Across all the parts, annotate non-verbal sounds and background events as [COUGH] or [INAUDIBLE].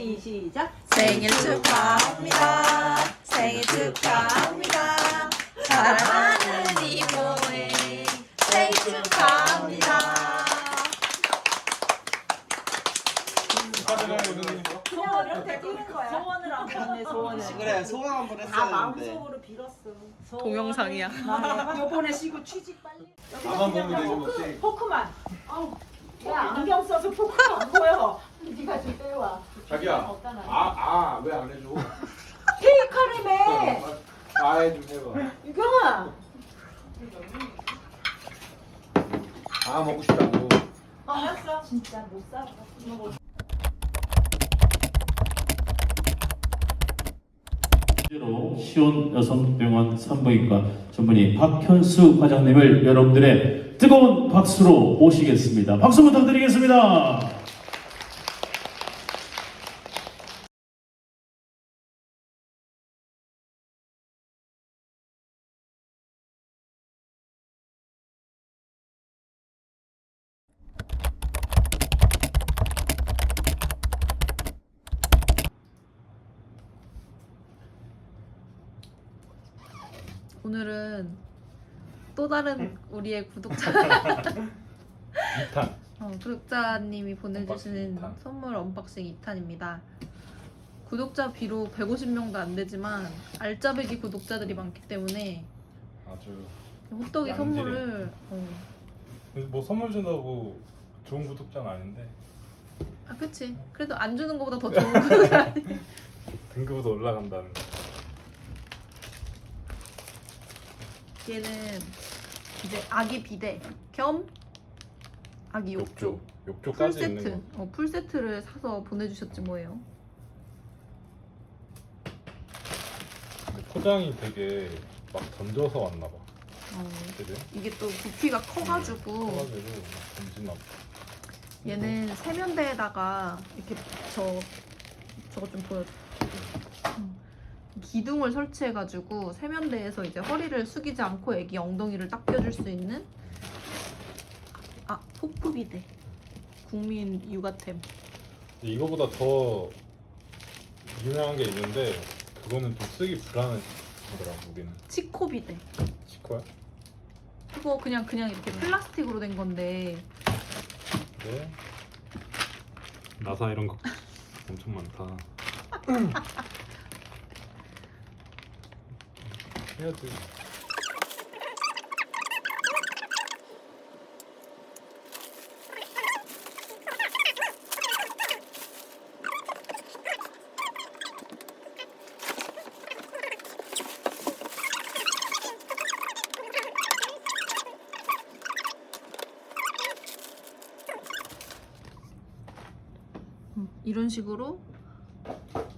시, 시작. 생일 축하합니다. 생일 축하합니다. 사랑하는 이모의 생일 축하합니다. 그냥 이렇게 뛰는 거야. 소원을 안 빌었네, 소원을. 그래 소원 한번 다 했었는데 마음속으로 빌었어. 소원을. 동영상이야. 아, 요번에 쉬고 취직 빨리. 나만 보면 포크, 포크만. 아우, 야 안경 써서 포크가 안 보여. 네가 좀 빼와. 자기야. 아아 왜 안 해줘 [LAUGHS] 케이크라며. 아해 좀 해봐 유경아. 아 먹고 싶다고 알았어. 진짜 못 살아. 로 시온 여성병원 산부인과 전문의 박현수 과장님을 여러분들의 뜨거운 박수로 모시겠습니다. 박수 부탁드리겠습니다. 오늘은 또 다른 우리의 구독자. 2탄. [LAUGHS] 어, 구독자님이 보내주신 언박싱 이탄. 선물 언박싱 2탄입니다. 구독자 비록 150명도 안 되지만 알짜배기 구독자들이 많기 때문에 아주 호떡이 양질의. 선물을 어, 뭐 선물 준다고 좋은 구독자는 아닌데. 아 그치. 그래도 안 주는 것보다 더 좋은 [LAUGHS] 구독자 등급도 올라간다는 얘는 이제 아기 비대 겸 아기 욕조. 욕조. 풀 욕조까지 있는 세트. 거. 어, 풀 세트를 사서 보내주셨지 뭐예요. 근데 포장이 되게 막 던져서 왔나 봐. 어, 그지? 이게 또 부피가 커가지고. 커가지고 막 던지나 봐. 얘는 세면대에다가 이렇게 저 저거 좀 보여줘. 음. 기둥을 설치해가지고 세면대에서 이제 허리를 숙이지 않고 애기 엉덩이를 딱 껴줄 수 있는? 아 폭포비데 국민 육아템. 이거보다 더 유명한 게 있는데 그거는 좀 쓰기 불안하더라 우리는. 치코비데. 치코야? 그거 그냥 그냥 이렇게 플라스틱으로 된 건데. 네. 나사 이런 거 엄청 많다 [LAUGHS] 해야지 음, 이런 식으로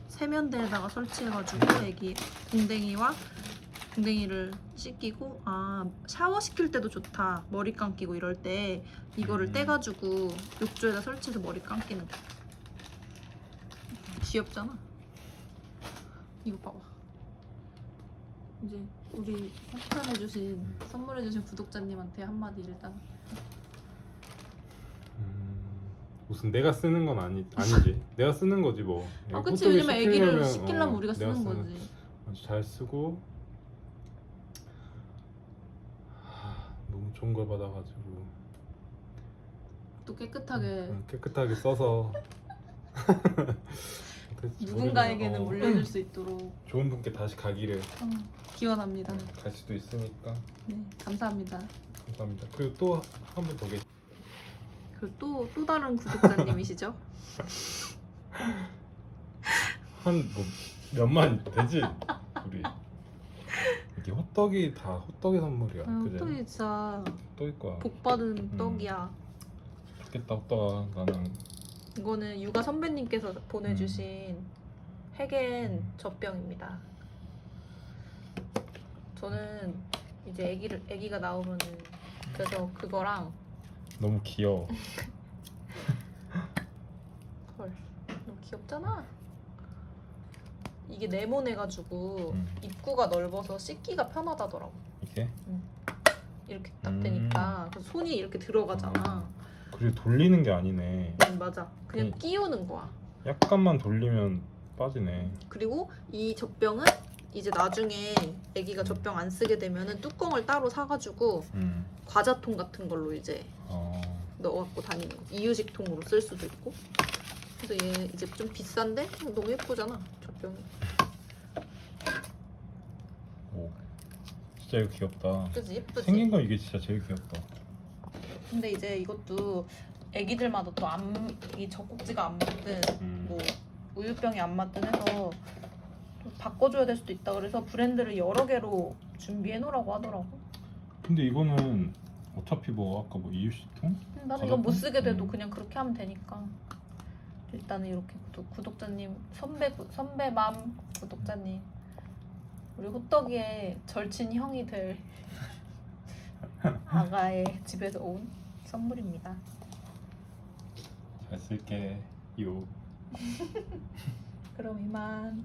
세면대에다가 설치해가지고 애기 궁뎅이와 궁뎅이를 씻기고 아 샤워 시킬 때도 좋다 머리 감기고 이럴 때 이거를 음. 떼가지고 욕조에다 설치해서 머리 감기는 거 귀엽잖아. 이거 봐봐. 이제 우리 협찬해주신 선물해주신 구독자님한테 한마디 일단. 음, 무슨 내가 쓰는 건 아니 아니지. [LAUGHS] 내가 쓰는 거지 뭐. 아 그치. 호떡을 요즘에 애기를 시키려면, 시키려면 어, 우리가 내가 쓰는 거지 잘 쓰고 너무 좋은 걸 받아가지고 또 깨끗하게 응, 깨끗하게 써서 [LAUGHS] 누군가에게는 어, 물려줄 수 있도록 좋은 분께 다시 가기를 어, 기원합니다. 갈 수도 있으니까 네, 감사합니다. 감사합니다. 그리고 또 한 분 더 계시. 그리고 또, 또 다른 구독자님이시죠? 한뭐 몇만 되지 우리 [LAUGHS] 이게 호떡이 다 호떡의 선물이야. 아? 호떡이 진짜 또일 거야. 복 받은 떡이야. 좋겠다 호떡아 나는 이거는 육아 선배님께서 보내주신 핵엔 음. 젖병입니다. 저는 이제 아기를 아기가 나오면은 그래서 그거랑 너무 귀여워. [LAUGHS] 헐 너무 귀엽잖아. 이게 네모내가지고 음. 입구가 넓어서 씻기가 편하다더라고. 이게 이렇게 딱 음. 되니까 그래서 손이 이렇게 들어가잖아. 그리고 돌리는 게 아니네. 음, 맞아. 그냥 음. 끼우는 거야. 약간만 돌리면 빠지네. 그리고 이 젖병은 이제 나중에 아기가 젖병 안 쓰게 되면은 뚜껑을 따로 사가지고 음. 과자통 같은 걸로 이제 어. 넣어갖고 다니는 거. 이유식통으로 쓸 수도 있고. 그래서 얘 이제 좀 비싼데 너무 예쁘잖아 젖병이. 오. 진짜 이거 귀엽다. 그지 예쁘지. 생긴 건 이게 진짜 제일 귀엽다. 근데 이제 이것도 애기들마다 또안이 젖꼭지가 안 맞든 음. 뭐 우유병이 안 맞든 해서 또 바꿔줘야 될 수도 있다 그래서 브랜드를 여러 개로 준비해 놓으라고 하더라고. 근데 이거는 어차피 뭐 아까 뭐 이유식통? 나는 이건 못? 쓰게 돼도 음. 그냥 그렇게 하면 되니까 일단은 이렇게 구독, 구독자님 선배 구- 선배맘 구독자님 우리 호떡이의 절친 형이 될 [LAUGHS] 아가의 집에서 온 선물입니다. 잘 쓸게. 요. [LAUGHS] 그럼 이만.